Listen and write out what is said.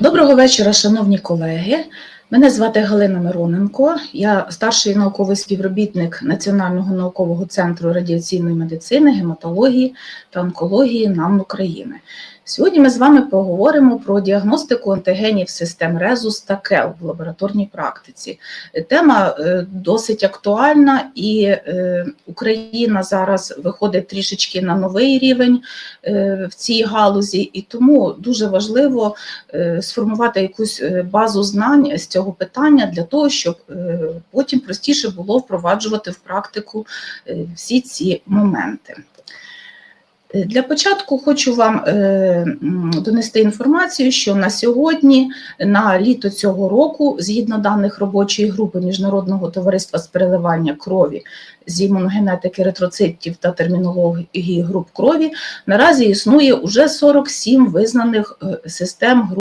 Доброго вечора, шановні колеги. Мене звати Галина Мироненко. Я старший науковий співробітник Національного наукового центру радіаційної медицини, гематології та онкології НАМН України. Сьогодні ми з вами поговоримо про діагностику антигенів систем Резус та КЕЛ в лабораторній практиці. Тема е, досить актуальна, і е, Україна зараз виходить трішечки на новий рівень е, в цій галузі, і тому дуже важливо сформувати якусь базу знань з цього питання для того, щоб потім простіше було впроваджувати в практику всі ці моменти. Для початку хочу вам е, донести інформацію, що на сьогодні, на літо цього року, згідно даних робочої групи Міжнародного товариства з переливання крові з імуногенетики ретроцитів та термінології груп крові, наразі існує уже 47 визнаних е, систем груп